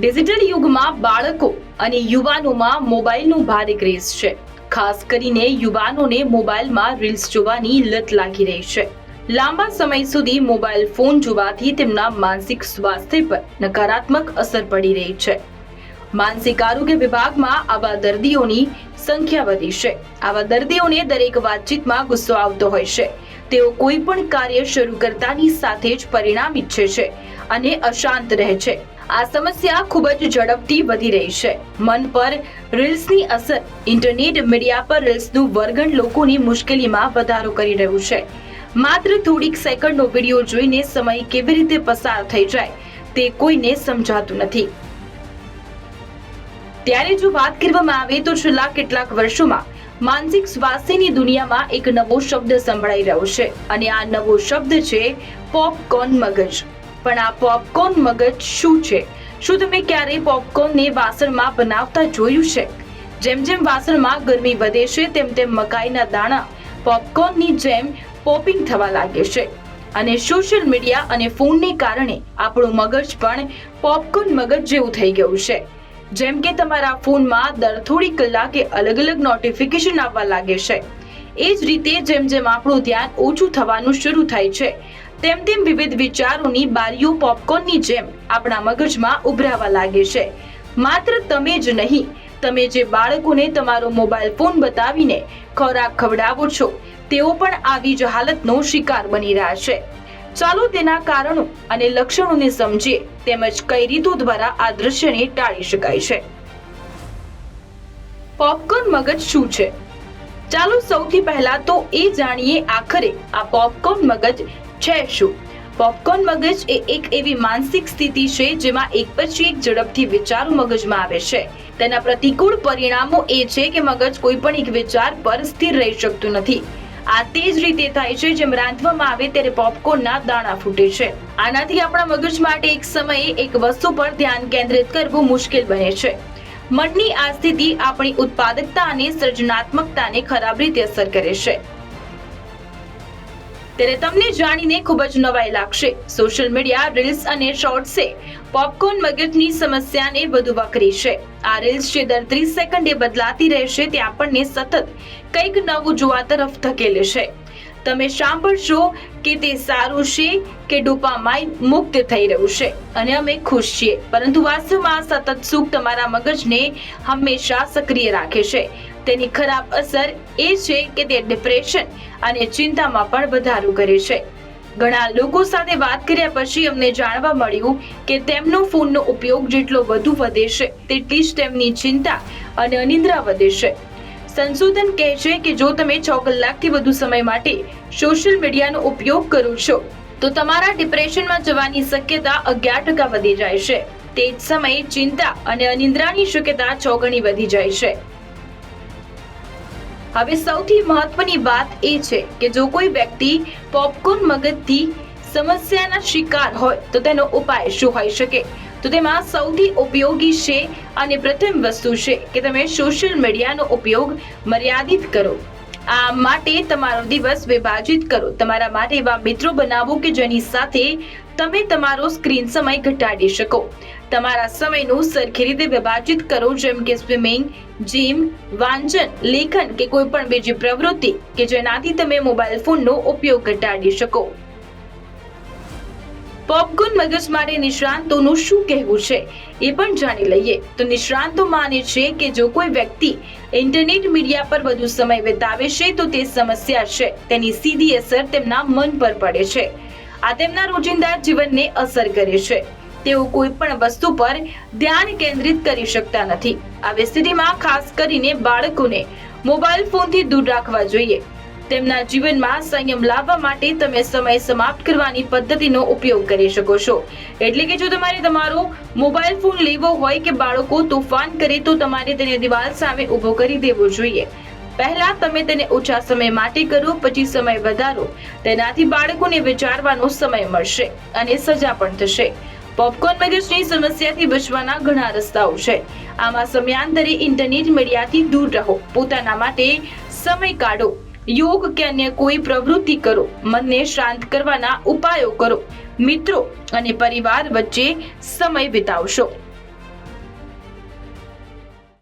Digital યુગમાં બાળકો અને યુવાનોમાં મોબાઈલનું ભારે ક્રેઝ છે. ખાસ કરીને યુવાનોને મોબાઈલમાં રીલ્સ જોવાની લત લાગી રહી છે. લાંબા સમય સુધી મોબાઈલ ફોન જોવાથી તેમના માનસિક સ્વાસ્થ્ય પર નકારાત્મક અસર પડી રહી છે. માનસિક આરોગ્ય વિભાગમાં આવા દર્દીઓની સંખ્યા વધી છે. આવા દર્દીઓને દરેક વાતચીતમાં ગુસ્સો આવતો હોય છે. તેઓ કોઈ પણ કાર્ય શરૂ કરતાની સાથે જ પરિણામ ઈચ્છે છે અને અશાંત રહે છે. આ સમસ્યા ખૂબ જ ઝડપથી વધી રહી છે. મન પર રીલ્સની અસર, ઇન્ટરનેટ મીડિયા પર રીલ્સનું વર્ગણ લોકોની મુશ્કેલીમાં વધારો કરી રહ્યું છે. માત્ર થોડીક સેકન્ડનો વીડિયો જોઈને સમય કેવી રીતે પસાર થઈ જાય, તે કોઈને સમજાતું નથી. ત્યારે જો વાત કરવામાં આવે તો છેલ્લા કેટલાક વર્ષોમાં માનસિક સ્વાસ્થ્યની દુનિયામાં એક નવો શબ્દ સંભળાઈ રહ્યો છે. અને આ નવો શબ્દ છે, પોપકોર્ન મગજ. પણ આ પોપકોર્ન મગજ શું છે? શું તમે ક્યારેય પોપકોર્નને વાસણમાં બનાવતા જોયું છે? જેમ જેમ વાસણમાં ગરમી વધે છે, તેમ તેમ મકાઈના દાણા પોપકોર્નની જેમ પોપિંગ થવા લાગે છે. અને સોશિયલ મીડિયા અને ફોનને કારણે આપણું મગજ પણ પોપકોર્ન મગજ જેવું થઈ ગયું છે. જેમ કે તમારા ફોનમાં દર થોડી કલાકે અલગ અલગ નોટિફિકેશન આવવા લાગે છે. એ જ રીતે જેમ જેમ આપણું ધ્યાન ઓછું થવાનું શરૂ થાય છે તેમ તેમ વિવિધ વિચારોની બારીઓ પોપકોર્નની જેમ આપણા મગજમાં ઉભરાવા લાગે છે. માત્ર તમે જ નહીં, તમે જે બાળકોને તમારો મોબાઈલ ફોન બતાવીને ખોરાક ખવડાવો છો, તેઓ પણ આવી જ હાલતનો શિકાર બની રહ્યા છે. ચાલો તેના કારણો અને લક્ષણોને સમજીએ, તેમજ કઈ રીતો દ્વારા આ દ્રશ્યને ટાળી શકાય છે. પોપકોર્ન મગજ શું છે? ચાલો સૌથી પહેલા તો એ જાણીએ આખરે આ પોપકોર્ન મગજ છે શું? પોપકોર્ન મગજ એ એક એવી માનસિક સ્થિતિ છે જેમાં એક પછી એક ઝડપથી વિચારો મગજમાં આવે છે. તેના પ્રતિકૂળ પરિણામો એ છે કે મગજ કોઈ પણ એક વિચાર પર સ્થિર રહી શકતું નથી. આ તે જ રીતે થાય છે જેમ રાંધવામાં આવે ત્યારે પોપકોર્નના દાણા ફૂટે છે. આનાથી આપણા મગજ માટે એક સમયે એક વસ્તુ પર ધ્યાન કેન્દ્રિત કરવું મુશ્કેલ બને છે. મનની આ સ્થિતિ આપણી ઉત્પાદકતા અને સર્જનાત્મકતાને ખરાબ રીતે અસર કરે છે. ત્યારે તમને જાણીને ખૂબ જ નવાઈ લાગશે. સોશિયલ મીડિયા રીલ્સ અને શોર્ટ્સે પોપકોર્ન મગજની સમસ્યાને વધુ વકરી છે. આ રીલ્સ જે દર ત્રીસ સેકન્ડે બદલાતી રહેશે તે આપણને સતત કંઈક નવું જોવા તરફ ધકેલે છે. તમે સાંભળશો કે તે સારું છે કે ડોપામાઇન મુક્ત થઈ રહ્યું છે. અને અમે ખુશ છીએ. પરંતુ વાસ્તવમાં સતત સુખ તમારા મગજને હંમેશા સક્રિય રાખે છે. તેની ખરાબ અસર એ છે કે તે ડિપ્રેશન અને ચિંતામાં પણ વધારો કરે છે. ઘણા લોકો સાથે વાત કર્યા પછી અમને જાણવા મળ્યું કે તેમનો ફોનનો ઉપયોગ જેટલો વધુ વધે છે, તેટલી જ તેમની ચિંતા અને અનિદ્રા વધે છે. સંશોધન કહે છે કે જો તમે છ કલાકથી વધુ સમય માટે સોશિયલ મીડિયાનો ઉપયોગ કરો છો, તો તમારા ડિપ્રેશનમાં જવાની શક્યતા અગિયાર ટકા વધી જાય છે. તે જ સમયે ચિંતા અને અનિદ્રાની શક્યતા છ ગણી વધી જાય છે. હવે સૌથી મહત્વની વાત એ છે કે જો કોઈ વ્યક્તિ પોપકોર્ન મગજથી સમસ્યાના શિકાર હોય, તો તેનો ઉપાય શું હોઈ શકે? તો તેમાં સૌથી ઉપયોગી છે અને પ્રથમ વસ્તુ છે કે તમે સોશિયલ મીડિયાનો ઉપયોગ મર્યાદિત કરો. આ માટે તમારો દિવસ વિભાજિત કરો. તમારા માટે એવા મિત્રો બનાવો કે જેની સાથે તમે તમારો સ્ક્રીન સમય ઘટાડી શકો. તમારા સમયનું સરખી રીતે વિભાજિત કરો, જેમ કે સ્વિમિંગ જીમ વાંચન, લેખન કે કોઈ પણ બીજી પ્રવૃત્તિ કે જેનાથી તમે મોબાઈલ ફોનનો ઉપયોગ ઘટાડી શકો. પોપકોર્ન માટે નિષ્ણાંતોનું શું કહેવું છે એ પણ જાણી લઈએ. તો નિષ્ણાંતો માને છે કે જો કોઈ વ્યક્તિ ઇન્ટરનેટ મીડિયા પર વધુ સમય વિતાવે છે તો તે સમસ્યા છે. તેની સીધી અસર તેમના મન પર પડે છે. આ તેમના રોજિંદા જીવનને અસર કરે છે. તેઓ કોઈ પણ વસ્તુ પર ધ્યાન કેન્દ્રિત કરી શકતા નથી. આવી સ્થિતિમાં ખાસ કરીને બાળકોને મોબાઈલ ફોનથી દૂર રાખવા જોઈએ. તેમના જીવનમાં સંયમ લાવવા માટે તમે સમય સમાપ્ત કરવાની પદ્ધતિનો ઉપયોગ કરી શકો છો. એટલે કે જો તમારે તમારો મોબાઈલ ફોન લેવો હોય કે બાળકો તોફાન કરે તો તમારે તેને દિવાલ સામે ઊભો કરી દેવો જોઈએ. પહેલા તમે તેને ઓછા સમય માટે કરો, પછી સમય વધારો. તેનાથી બાળકોને વિચારવાનો સમય મળશે અને સજા પણ થશે. પોપકોર્ન મગજની સમસ્યાથી બચવાના ઘણા રસ્તાઓ છે. આમાં સમયાંતરે ઇન્ટરનેટ મીડિયાથી દૂર રહો. પોતાના માટે સમય કાઢો. યોગ કે અન્ય કોઈ પ્રવૃત્તિ કરો, મનને શાંત કરવાના ઉપાયો કરો. મિત્રો અને પરિવાર વચ્ચે સમય વિતાવશો.